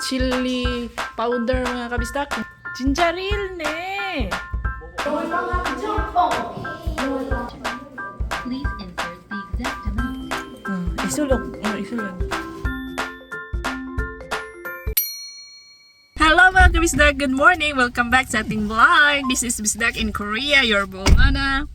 chili powder mga kabistak. Ginger ne. Please insert the exact amount. Hmm, isulok. Oh, isulok. Hello mga kabisdak! Good morning! Welcome back sa ating vlog! This is Bisdak in Korea, your Bolana.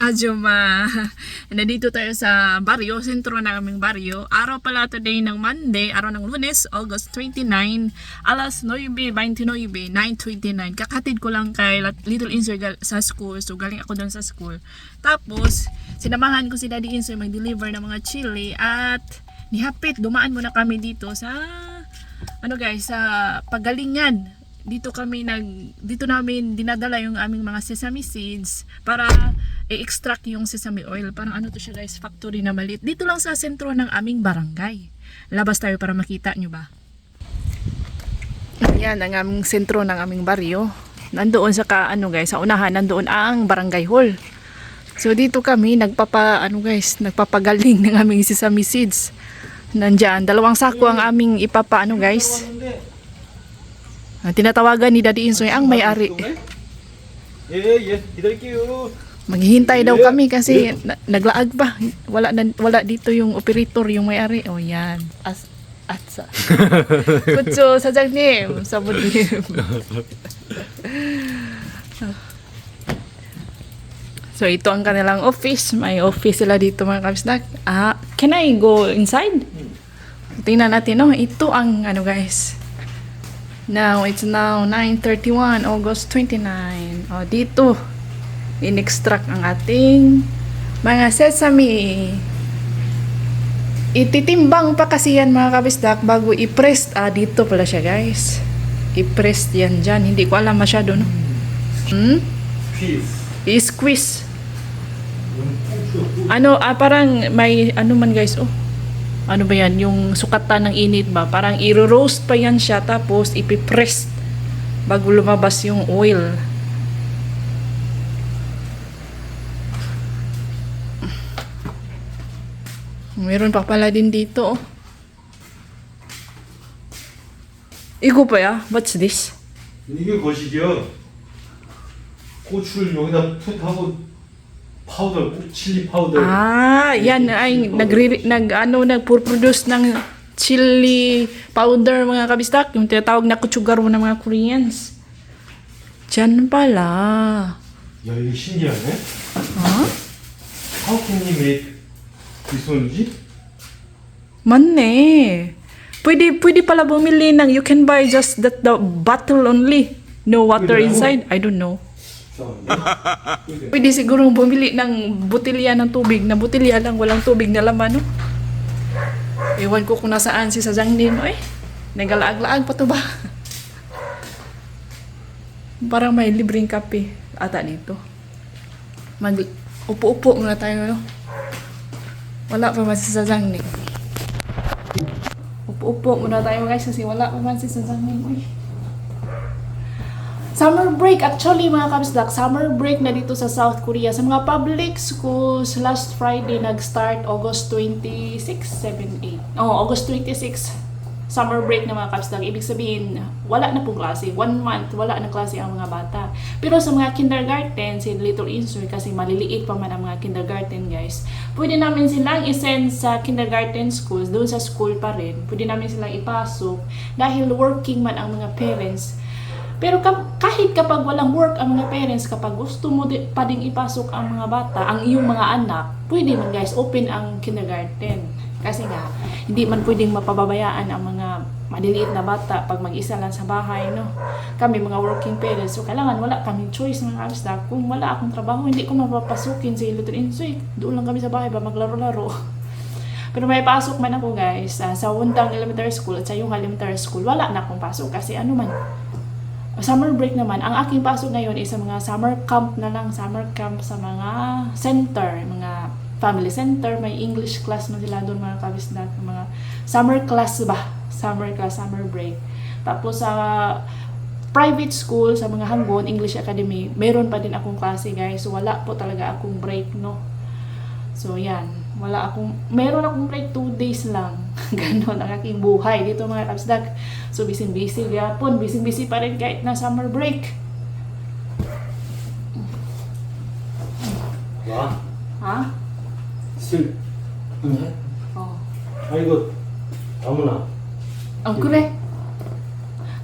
Ajuma. Nandito tayo sa baryo, sentro ng aming baryo. Araw pala today ng Monday, araw ng Lunes, August 29, alas 9.29, 9.29. Kakatid ko lang kay Little gal- sa school, so galing ako doon sa school. Tapos, sinamahan ko si Daddy Insoy mag-deliver ng mga chili at nihapit, dumaan muna kami dito sa ano guys, sa pagalingan. Dito kami nag dito namin dinadala yung aming mga sesame seeds para i-extract yung sesame oil. Parang ano to siya guys, factory na maliit. Dito lang sa sentro ng aming barangay. Labas tayo para makita nyo ba. Ayan ang aming sentro ng aming baryo. Nandoon sa ka, ano guys, sa unahan nandoon ang barangay hall. So dito kami nagpapa ano guys, nagpapagaling ng aming sesame seeds. Nandyan, dalawang sako ang aming ipapa ano guys. Ah, tinatawagan ni Daddy Insoy ang may-ari. Yeah, yeah. Thank you. Maghihintay daw kami kasi na, naglaag pa. Wala na, wala dito yung operator, yung may-ari. Oh, yan. As atsa. Kutso, sajagnim, sabudim. so, ito ang kanilang office. May office sila dito mga kapsnak. Ah, can I go inside? Hmm. Tingnan natin, no? Ito ang, ano guys, Now, it's now 9.31, August 29. O, dito, in-extract ang ating mga sesame. Ititimbang pa kasi yan mga kabisdak bago i-press. Ah, dito pala siya guys. I-press yan dyan. Hindi ko alam masyado, no? Hmm? I-squeeze. Ano, ah, parang may, ano man guys, oh Ano ba yan? Yung sukatan ng init ba? Parang i-roast pa yan siya tapos ipipress bago lumabas yung oil. Meron pa pala din dito, oh. 이거 봐야. What's this? 이게 거시기야. 고추를 여기다 풋하고 파우더, 칠리 파우더. Ah, yan ay nagre nag ano nagpo-produce ng chili powder mga kabistak, yung tinatawag na kutsugaro ng mga Koreans. Diyan pala. 야, 이게 신기하네. Ha? How can you make this one, 지? Manne. Pwede, pwede pala bumili ng, you can buy just that the bottle only. No water inside. I don't know. Pwede siguro bumili ng botilya ng tubig, na botilya lang, walang tubig na laman, no? Ewan ko kung nasaan si Sajang Nim. Ay, nagalaag-laag pa to ba? Parang may libreng kape ata dito. Mag upo-upo muna tayo, no? Wala pa man si Sajang Nim. Upo-upo muna tayo guys kasi wala pa man si Sajang Nim. Uy. Summer break, actually mga kabisdak, summer break na dito sa South Korea. Sa mga public schools, last Friday nag-start August 26, 7, 8. Oh, August 26, summer break na mga kabisdak. Ibig sabihin, wala na pong klase. One month, wala na klase ang mga bata. Pero sa mga kindergarten, si Little Insoy, kasi maliliit pa man ang mga kindergarten guys, pwede namin silang isend sa kindergarten schools, doon sa school pa rin. Pwede namin silang ipasok dahil working man ang mga parents pero ka- kahit kapag walang work ang mga parents, kapag gusto mo di- pa ding ipasok ang mga bata, ang iyong mga anak, pwede man guys, open ang kindergarten. Kasi nga, hindi man pwedeng mapababayaan ang mga maliliit na bata pag mag-isa lang sa bahay, no? Kami mga working parents, so kailangan wala kaming choice mga kabista. Kung wala akong trabaho, hindi ko mapapasukin si Little Insoy. Doon lang kami sa bahay ba maglaro-laro. Pero may pasok man ako guys, ah, sa Wundang Elementary School at sa yung Elementary School, wala na akong pasok kasi ano man, summer break naman, ang aking pasok ngayon is sa mga summer camp na lang, summer camp sa mga center, mga family center, may English class man sila doon mga kabisdak, mga summer class ba? Summer class, summer break. Tapos sa private school, sa mga hanggon, English Academy, meron pa din akong klase guys. So wala po talaga akong break, no? So yan, wala akong, meron akong break 2 days lang. Ganon ang aking buhay dito mga kabsdak. So, busy-busy yapon. Busy-busy pa rin kahit na summer break. 와, Ha? 술. 네? Oh. 아이고, 아무나. Ang correct.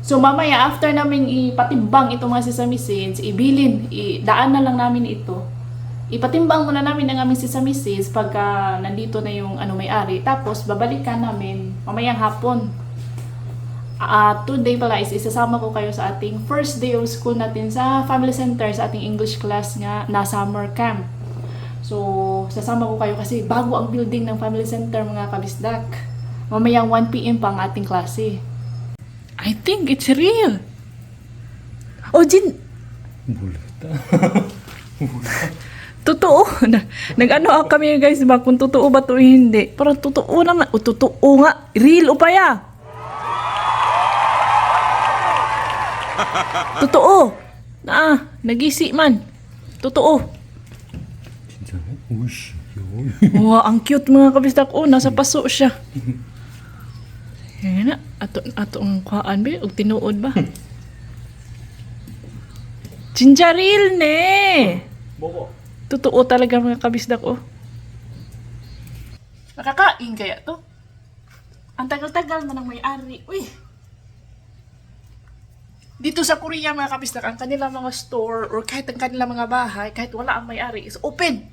So mamaya after namin ipatimbang itong mga sesame seeds, ibilin, idaan na lang namin ito. ipatimbang muna namin ng aming sisa misis pagka nandito na yung ano may-ari. Tapos, babalikan namin mamayang hapon. Uh, today pala is isasama ko kayo sa ating first day of school natin sa Family Center, sa ating English class nga na summer camp. So, sasama ko kayo kasi bago ang building ng Family Center mga kabisdak. Mamayang 1pm pa ang ating klase. I think it's real. Oh, Jin! Bulata. Bulata. totoo na. Nag-ano kami guys ba kung totoo ba to hindi. Parang totoo naman. O totoo nga. Real o paya. totoo. Ah, nagisi man. Totoo. Ush, Wow, ang cute mga kabistak. Oh, nasa paso siya. Yan na. Ato, ato ang kuhaan ba? O tinuod ba? Ginger ale ne. Bobo. Totoo talaga mga kabisdak, oh. Nakakain kaya to? Ang tagal-tagal man ang may-ari. Uy! Dito sa Korea mga kabisdak, ang kanilang mga store or kahit ang kanilang mga bahay, kahit wala ang may-ari, is open.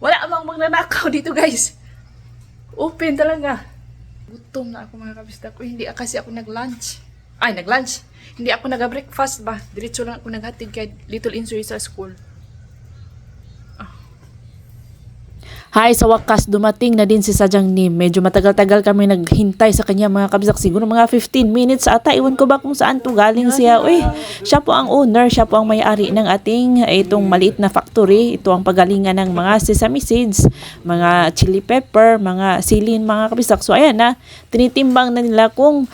Wala amang magnanakaw dito guys. Open talaga. Gutom na ako mga kabisdak. Uy, hindi kasi ako nag-lunch. Ay, nag-lunch. Hindi ako nag-breakfast ba? Diretso lang ako naghatid kay Little Insoy sa school. Hi, sa wakas dumating na din si Sadyang Nim. Medyo matagal-tagal kami naghintay sa kanya mga kabisak. Siguro mga 15 minutes ata. Iwan ko ba kung saan to galing siya. Uy, siya po ang owner. Siya po ang may-ari ng ating eh, itong maliit na factory. Ito ang pagalingan ng mga sesame seeds, mga chili pepper, mga silin, mga kabisak. So ayan na, tinitimbang na nila kung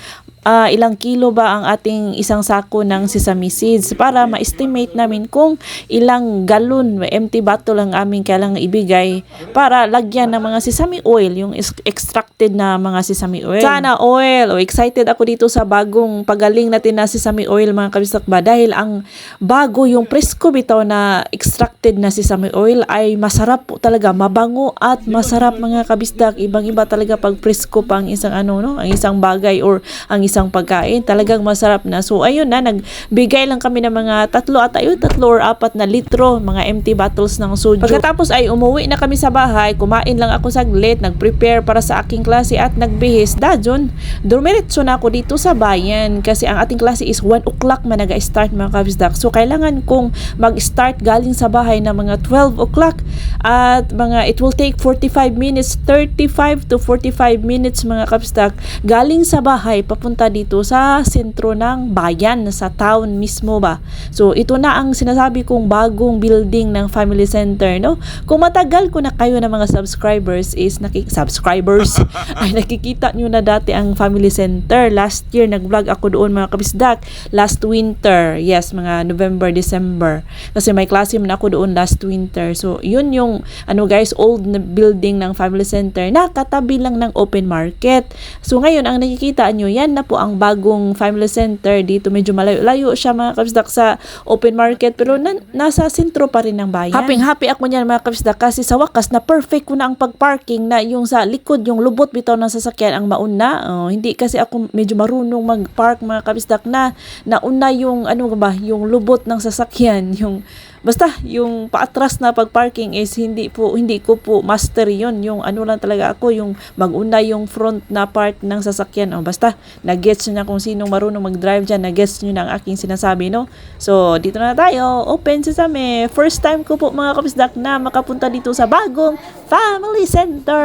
ah, ilang kilo ba ang ating isang sako ng sesame seeds para ma-estimate namin kung ilang galon, empty bottle ang aming kailangang ibigay para lagyan ng mga sesame oil, yung extracted na mga sesame oil. Sana oil! O, excited ako dito sa bagong pagaling natin na sesame oil mga kabistak ba dahil ang bago yung presko bitaw na extracted na sesame oil ay masarap po talaga, mabango at masarap mga kabistak. Ibang-iba talaga pag presko pa ang isang ano, no? ang isang bagay or ang isang pagkain. Talagang masarap na. So, ayun na, nagbigay lang kami ng mga tatlo at ayun, tatlo or apat na litro, mga empty bottles ng soju. Pagkatapos ay umuwi na kami sa bahay, kumain lang ako saglit, nag-prepare para sa aking klase at nagbihis. Dajon, dumiretso na ako dito sa bayan kasi ang ating klase is 1 o'clock man nag-start mga kabisdak. So, kailangan kong mag-start galing sa bahay ng mga 12 o'clock at mga it will take 45 minutes, 35 to 45 minutes mga kabisdak galing sa bahay papunta dito sa sentro ng bayan, sa town mismo ba. So, ito na ang sinasabi kong bagong building ng family center, no? Kung matagal ko na kayo ng mga subscribers is nakik subscribers ay nakikita nyo na dati ang family center. Last year, nag-vlog ako doon mga kabisdak. Last winter, yes, mga November, December. Kasi may klase man ako doon last winter. So, yun yung, ano guys, old na building ng family center na katabi lang ng open market. So, ngayon, ang nakikita nyo, yan na po ang bagong family center dito. Medyo malayo-layo siya mga kabisdak sa open market pero na, nasa sentro pa rin ng bayan. Happy-happy ako niyan mga kabisdak kasi sa wakas na perfect ko na ang pag-parking na yung sa likod, yung lubot bitaw ng sasakyan ang mauna. Oh, hindi kasi ako medyo marunong mag-park mga kabisdak na nauna yung ano ba, yung lubot ng sasakyan, yung Basta yung paatras na pag-parking is hindi po hindi ko po master yon yung ano lang talaga ako yung maguna yung front na part ng sasakyan. Oh, basta nag-gets nyo na kung sinong marunong mag-drive dyan nag-gets nyo na ang aking sinasabi no? So dito na tayo. Open sesame first time ko po mga kapisdak na makapunta dito sa bagong family center.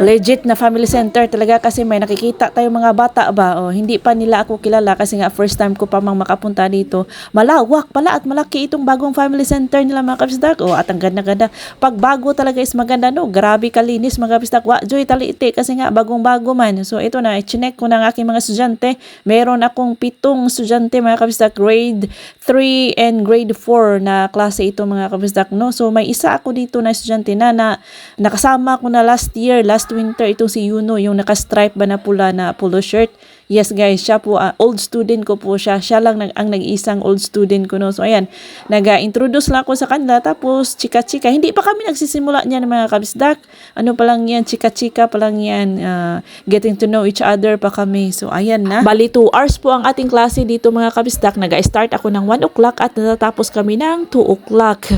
Legit na family center talaga kasi may nakikita tayo mga bata ba? Oh, hindi pa nila ako kilala kasi nga first time ko pa mang makapunta dito. Malawak pala at malaki itong bagong family center nila mga kapisdak oh, at ang ganda-ganda. Pag bago talaga is maganda no? Grabe kalinis mga kapisdak wa joy taliite kasi nga bagong bago man. So ito na chinek ko ng aking mga estudyante. Meron akong pitong estudyante mga kapisdak grade 3 and grade 4 na klase ito mga kabisdak no. So may isa ako dito na estudyante na, na nakasama ko na last year, last winter itong si Yuno, yung naka-stripe ba na pula na polo shirt. Yes guys, siya po, ah, old student ko po siya. Siya lang nag, ang nag-isang old student ko no. So ayan, nag-introduce lang ako sa kanila tapos chika-chika. Hindi pa kami nagsisimula niyan mga kabisdak. Ano pa lang yan, chika-chika pa lang yan. ah, getting to know each other pa kami. So ayan na. Bali 2 hours po ang ating klase dito mga kabisdak. Nag-start ako ng 1 o'clock at natatapos kami ng 2 o'clock.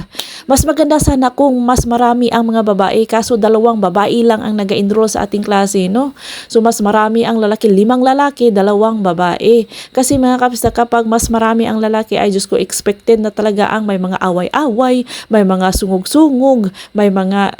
Mas maganda sana kung mas marami ang mga babae kaso dalawang babae lang ang nag-enroll sa ating klase no. So mas marami ang lalaki, limang lalaki, dalawang babae. Kasi mga kabisdak kapag mas marami ang lalaki ay Diyos ko expected na talaga ang may mga away-away, may mga sungog-sungog, may mga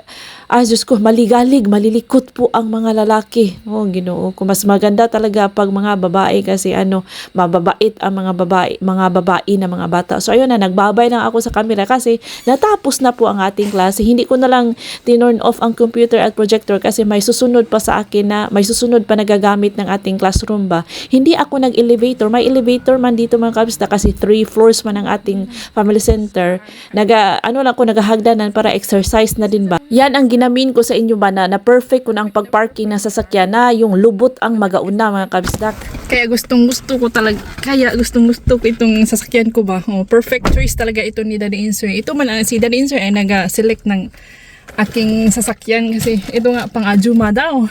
ay, Diyos ko, maligalig, malilikot po ang mga lalaki. Oh, ginoo ko. Mas maganda talaga pag mga babae kasi ano, mababait ang mga babae, mga babae na mga bata. So, ayun na, nagbabay lang ako sa camera kasi natapos na po ang ating klase. Hindi ko na lang tinurn off ang computer at projector kasi may susunod pa sa akin na, may susunod pa nagagamit ng ating classroom ba. Hindi ako nag-elevator. May elevator man dito mga kabista kasi three floors man ang ating family center. Naga, ano lang ko, nagahagdanan para exercise na din ba. Yan ang ginamin ko sa inyo ba na, na perfect ko ng pagparking ng sasakyan na yung lubot ang magauna mga kabisdak. Kaya gustong gusto ko talaga, kaya gustong gusto ko itong sasakyan ko ba. Oh, perfect choice talaga ito ni Daddy Insoy. Ito man ang si Daddy Insoy ay naga-select ng aking sasakyan kasi ito nga pang Ajuma daw.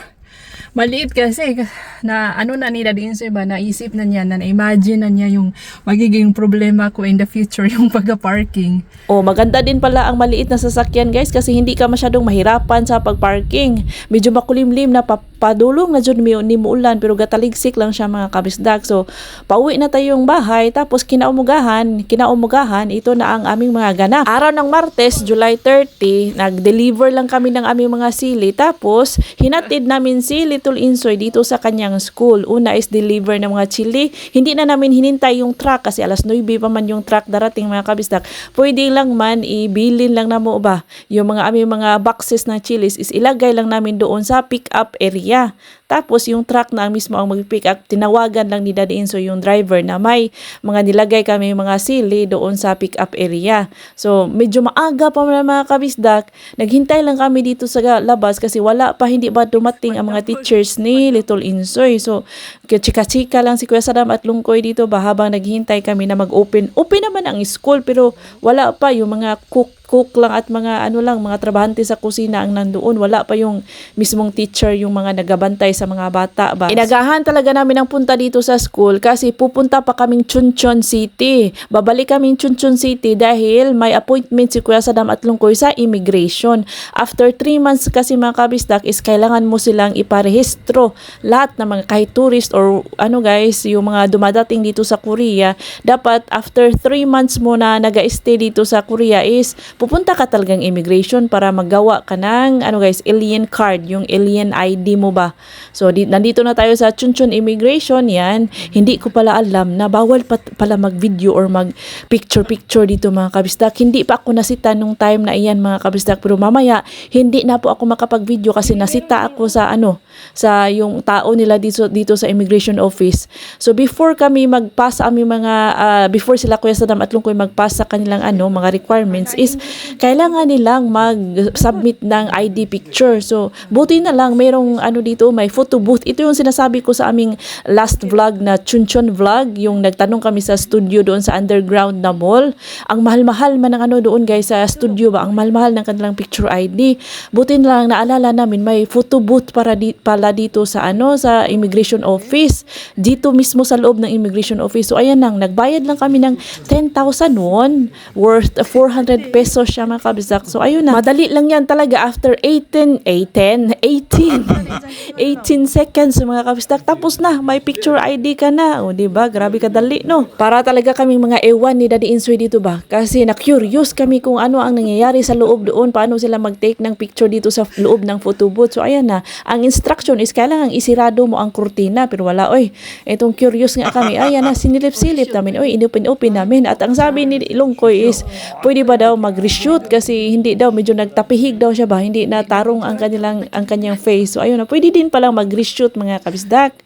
Maliit kasi na ano na ni Daddy Insoy ba naisip na niya na na-imagine na niya yung magiging problema ko in the future yung pagka-parking. Oh, maganda din pala ang maliit na sasakyan guys kasi hindi ka masyadong mahirapan sa pagparking. Medyo makulimlim na papadulong na dyan mi ni muulan pero gataligsik lang siya mga kabisdak. So, pauwi na tayong bahay tapos kinaumugahan, kinaumugahan, ito na ang aming mga ganap. Araw ng Martes, July 30, nag-deliver lang kami ng aming mga sili tapos hinatid namin si Little Insoy dito sa kanyang school. Una is deliver ng mga chili. Hindi na namin hinintay yung truck kasi alas 9 pa man yung truck darating mga kabisdak. Pwede lang man ibilin lang na mo ba yung mga aming mga boxes ng chilies is ilagay lang namin doon sa pick up area. yeah. Tapos yung truck na mismo ang mag-pick up, tinawagan lang ni Daddy Inso yung driver na may mga nilagay kami mga sili doon sa pick up area. So medyo maaga pa mga kabisdak, naghintay lang kami dito sa labas kasi wala pa hindi ba dumating ang mga teachers ni Little Insoy. So chika-chika lang si Kuya Sadam at Lungkoy dito ba habang naghihintay kami na mag-open. Open naman ang school pero wala pa yung mga cook cook lang at mga ano lang mga trabahante sa kusina ang nandoon wala pa yung mismong teacher yung mga nagabantay sa mga bata ba inagahan talaga namin ang punta dito sa school kasi pupunta pa kaming Chunchon City. Babalik kaming Chunchon City dahil may appointment si Kuya Sadam at Lungkoy sa immigration. After 3 months kasi mga kabistak is kailangan mo silang iparehistro lahat ng mga kahit tourist or ano guys yung mga dumadating dito sa Korea. Dapat after 3 months mo na nag-stay dito sa Korea is pupunta ka talagang immigration para magawa ka ng ano guys, alien card, yung alien ID mo ba. So di, nandito na tayo sa Chunchon Immigration yan. Hindi ko pala alam na bawal pa, pala mag-video or mag-picture-picture dito mga kabisdak. Hindi pa ako nasita nung time na iyan mga kabisdak. Pero mamaya, hindi na po ako makapag-video kasi nasita ako sa ano, sa yung tao nila dito, dito sa immigration office. So before kami magpasa aming mga, ah, before sila Kuya Saddam at Lungkoy magpasa kanilang ano, mga requirements is kailangan nilang mag-submit ng ID picture. So, buti na lang mayroong ano dito, may photo booth. Ito yung sinasabi ko sa aming last vlog na Chunchon vlog, yung nagtanong kami sa studio doon sa underground na mall. Ang mahal-mahal man ng ano doon guys sa studio ba, ang mahal-mahal ng kanilang picture ID. Buti na lang naalala namin may photo booth para di, pala dito sa ano sa immigration office. Dito mismo sa loob ng immigration office. So ayan lang, nagbayad lang kami ng 10,000 won worth 400 pesos siya mga kabizak. So ayun na, madali lang yan talaga after 18, 18, 18, 18 seconds mga kabizak. Tapos na, may picture ID ka na. O ba Grabe kadali no. Para talaga kaming mga ewan ni Daddy Insoy dito ba? Kasi na-curious kami kung ano ang nangyayari sa loob doon. Paano sila mag-take ng picture dito sa loob ng photo booth. So ayan na, ang instruction is kailangan isirado mo ang kurtina. Pero wala, oy, itong curious nga kami. Ayan na, sinilip-silip namin. Oy, inopen-open namin. At ang sabi ni Lungkoy is, pwede ba daw mag-reshoot kasi hindi daw medyo nagtapihig daw siya ba hindi na tarong ang kanilang ang kanyang face so ayun na pwede din palang mag-reshoot mga kabisdak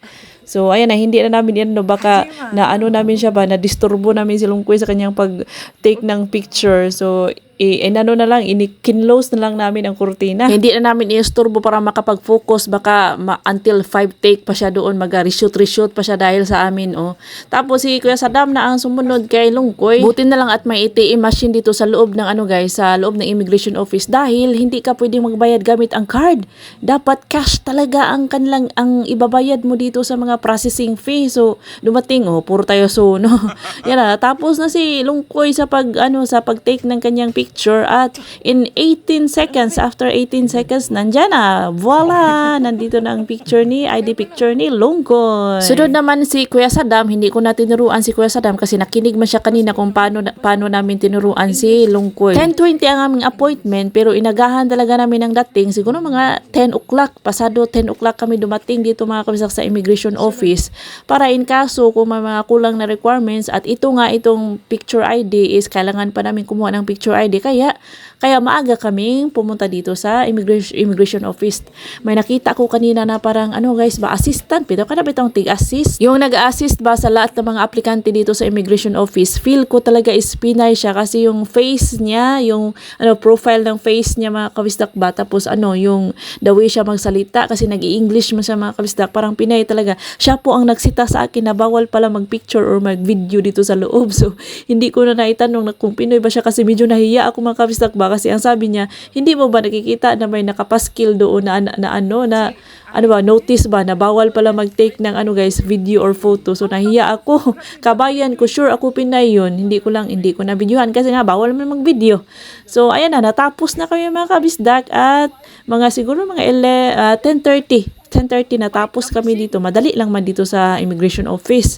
So, ayan na, hindi na namin yan, no, baka na ano namin siya ba, na disturbo namin si Lungkoy sa kanyang pag-take ng picture. So, i inano na lang, ini-kinlose na lang namin ang kurtina. Hindi na namin i-isturbo para makapag-focus, baka ma- until 5 take pa siya doon, mag-reshoot-reshoot pa siya dahil sa amin, oh. Tapos si Kuya Saddam na ang sumunod kay Lungkoy. Buti na lang at may ATM machine dito sa loob ng ano guys, sa loob ng immigration office dahil hindi ka pwedeng magbayad gamit ang card. Dapat cash talaga ang kanilang ang ibabayad mo dito sa mga processing fee. So, dumating oh, puro tayo so, no. Yan na, tapos na si Lungkoy sa pag ano sa pag-take ng kanyang picture at in 18 seconds after 18 seconds nandyan na. Voila, nandito na ang picture ni ID picture ni Lungkoy. Sunod naman si Kuya Saddam, hindi ko na tinuruan si Kuya Saddam kasi nakinig man siya kanina kung paano paano namin tinuruan si Lungkoy. 10:20 ang aming appointment pero inagahan talaga namin ang dating siguro mga 10 o'clock pasado 10 o'clock kami dumating dito mga kabisak sa immigration office para in kaso kung may mga kulang na requirements at ito nga itong picture ID is kailangan pa namin kumuha ng picture ID kaya kaya maaga kaming pumunta dito sa immigration immigration office. May nakita ko kanina na parang ano guys ba assistant pero kada bitong tig-assist. Yung nag-assist ba sa lahat ng mga aplikante dito sa immigration office, feel ko talaga is Pinay siya kasi yung face niya, yung ano profile ng face niya mga kawisdak ba tapos ano yung the way siya magsalita kasi nag-i-English man siya mga kawisdak parang Pinay talaga. Siya po ang nagsita sa akin na bawal pala mag-picture or mag-video dito sa loob. So hindi ko na naitanong na kung Pinoy ba siya kasi medyo nahiya ako mga kawisdak ba kasi ang sabi niya, hindi mo ba nakikita na may nakapaskil doon na, na, na ano na ano ba, notice ba na bawal pala mag-take ng ano guys, video or photo. So nahiya ako. Kabayan ko, sure ako Pinay yun. Hindi ko lang, hindi ko na videohan kasi nga bawal man mag-video. So ayan na, natapos na kami mga kabisdak at mga siguro mga ele, ah, 10.30. 10.30 natapos kami dito. Madali lang man dito sa immigration office.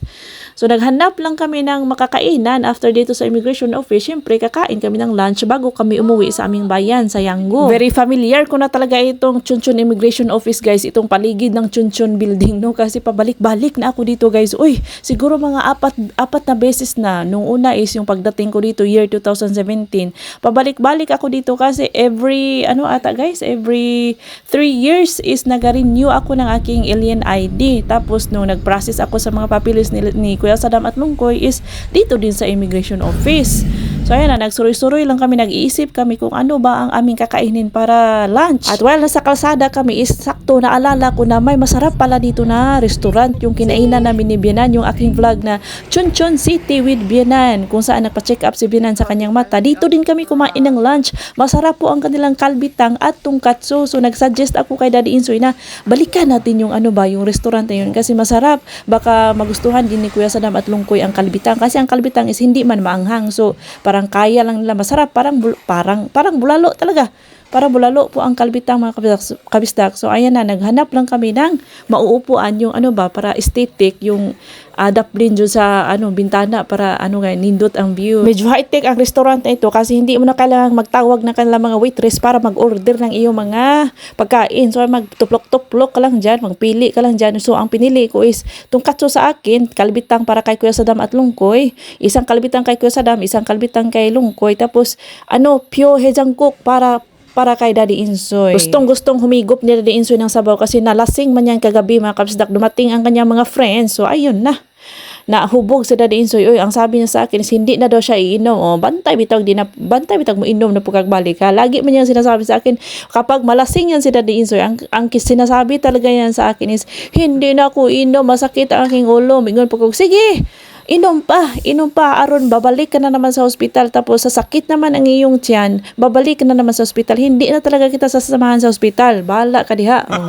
So naghanap lang kami ng makakainan after dito sa immigration office. Siyempre, kakain kami ng lunch bago kami umuwi sa aming bayan, sa Yango. Very familiar ko na talaga itong Chunchon Immigration Office guys, itong paligid ng Chunchon building no kasi pabalik-balik na ako dito guys. Uy, siguro mga apat apat na beses na. Nung una is yung pagdating ko dito year 2017. Pabalik-balik ako dito kasi every ano ata guys, every 3 years is nag-renew ako ng aking alien ID. Tapos nung nag-process ako sa mga papilis ni, ni Kuya Saddam at Lungkoy is dito din sa immigration office. So ayan na, nagsuroy-suroy lang kami, nag-iisip kami kung ano ba ang aming kakainin para lunch. At while nasa kalsada kami is sakto naalala ko na may masarap pala dito na restaurant yung kinainan namin ni Bianan, yung aking vlog na Chunchon City with Bianan kung saan nagpa-check up si Bianan sa kanyang mata. Dito din kami kumain ng lunch. Masarap po ang kanilang kalbitang at tungkatso. So nag-suggest ako kay Daddy Insoy na balikan natin yung ano ba, yung restaurant na yun kasi masarap. Baka magustuhan din ni Kuya Sadam at Lungkoy ang kalbitang kasi ang kalbitang is hindi man maanghang. So parang kaya lang nila masarap, parang parang parang bulalo talaga. Para bulalo po ang kalbitang mga kabisdak. So ayan na, naghanap lang kami ng mauupuan yung ano ba, para aesthetic, yung adapt din dyan sa ano, bintana para ano nga, nindot ang view. Medyo high-tech ang restaurant na ito kasi hindi mo na kailangang magtawag ng kanilang mga waitress para mag-order ng iyong mga pagkain. So magtuplok-tuplok ka lang dyan, magpili ka lang dyan. So ang pinili ko is tungkatso sa akin, kalbitang para kay Kuya Sadam at Lungkoy, isang kalbitang kay Kuya Sadam, isang kalbitang kay Lungkoy, tapos ano, pyo hejangkok para para kay Daddy Insoy. Gustong-gustong humigop ni Daddy Insoy ng sabaw kasi nalasing man yan kagabi mga kapsdak. Dumating ang kanyang mga friends. So ayun na nahubog si Daddy Insoy. Oy, ang sabi niya sa akin is hindi na daw siya iinom. O, bantay bitag di na, bantay bitag mo inom na pagkagbalik ha. Lagi man yan sinasabi sa akin, kapag malasing yan si Daddy Insoy, ang, ang sinasabi talaga yan sa akin is, hindi na ako inom, masakit ang aking ulo. Mingon ko, sige, inom pa, inom pa, aron babalik ka na naman sa ospital tapos sa sakit naman ang iyong tiyan, babalik ka na naman sa ospital. Hindi na talaga kita sasamahan sa ospital. Bahala ka diha. Oh.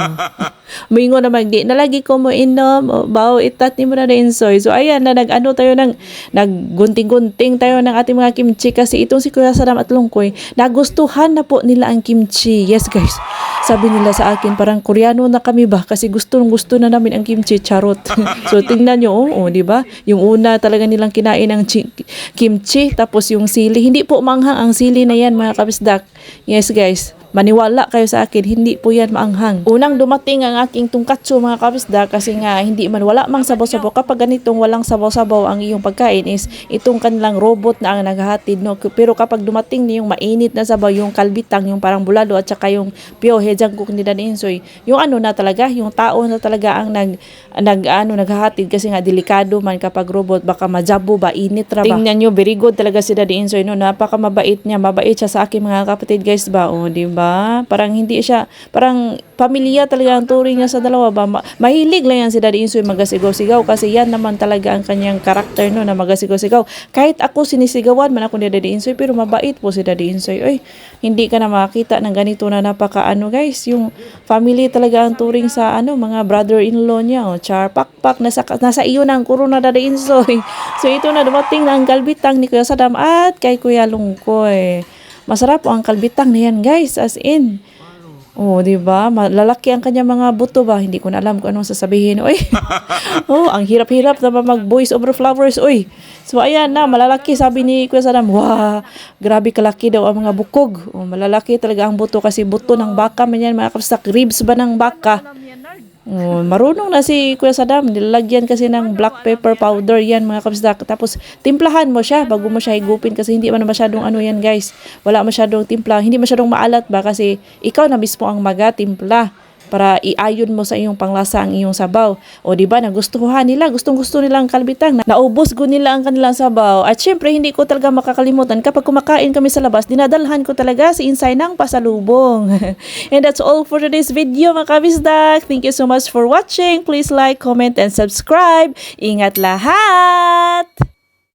Mingo naman, di na lagi ko mo inom, o, bawo itat ni mo na na insoy. So ayan na nag-ano tayo ng naggunting-gunting tayo ng ating mga kimchi kasi itong si Kuya Saram at Lungkoy, nagustuhan na po nila ang kimchi. Yes guys, sabi nila sa akin parang Koreano na kami ba kasi gusto gusto na namin ang kimchi charot. so tingnan nyo, oh, oh, di ba? Yung una talaga nilang kinain ang chi- kimchi tapos yung sili. Hindi po manghang ang sili na yan mga kabisdak. Yes guys. Maniwala kayo sa akin, hindi po yan maanghang. Unang dumating ang aking tungkatsu mga kabisda kasi nga hindi man wala mang sabaw-sabaw. Kapag ganitong walang sabaw-sabaw ang iyong pagkain is itong kanilang robot na ang naghahatid. No? Pero kapag dumating na yung mainit na sabaw, yung kalbitang, yung parang bulalo at saka yung pio hejang cook ni Daddy Insoy, yung ano na talaga, yung tao na talaga ang nag, nag ano, naghahatid kasi nga delikado man kapag robot, baka majabo ba, init ra ba. Tingnan nyo, very good talaga si Daddy Insoy. No? Napaka mabait niya, mabait siya sa akin mga kapatid guys ba, o di ba? Parang hindi siya, parang pamilya talaga ang turing niya sa dalawa ba. Ma- mahilig lang yan si Daddy Insoy magasigaw-sigaw kasi yan naman talaga ang kanyang karakter no na magasigaw-sigaw. Kahit ako sinisigawan man ako ni Daddy Insoy pero mabait po si Daddy Insoy. Oy, hindi ka na makakita ng ganito na napaka ano guys, yung family talaga ang turing sa ano mga brother-in-law niya. Oh, char pakpak nasa nasa iyo na ang corona Daddy Insoy. So ito na dumating na ang galbitang ni Kuya Sadam at kay Kuya Lungkoy. Masarap ang kalbitang na yan, guys. As in. Oh, di ba? Malalaki ang kanya mga buto ba? Hindi ko na alam kung anong sasabihin. Oy. oh, ang hirap-hirap na mag-voice over flowers. Oy. So, ayan na, malalaki. Sabi ni Kuya Sadam, wow, grabe kalaki daw ang mga bukog. Oh, malalaki talaga ang buto kasi buto ng baka man yan, mga kapsak. Ribs ba ng baka? Oh, marunong na si Kuya Sadam. Nilalagyan kasi ng black pepper powder yan mga kapsdak. Tapos timplahan mo siya bago mo siya higupin kasi hindi man masyadong ano yan guys. Wala masyadong timpla. Hindi masyadong maalat ba kasi ikaw na mismo ang maga timpla para iayon mo sa iyong panglasa ang iyong sabaw. O di ba nagustuhan nila, gustong-gusto nila ang kalbitang. Naubos ko nila ang kanilang sabaw. At syempre hindi ko talaga makakalimutan kapag kumakain kami sa labas, dinadalhan ko talaga si Insay ng pasalubong. and that's all for today's video mga kabisdak. Thank you so much for watching. Please like, comment, and subscribe. Ingat lahat!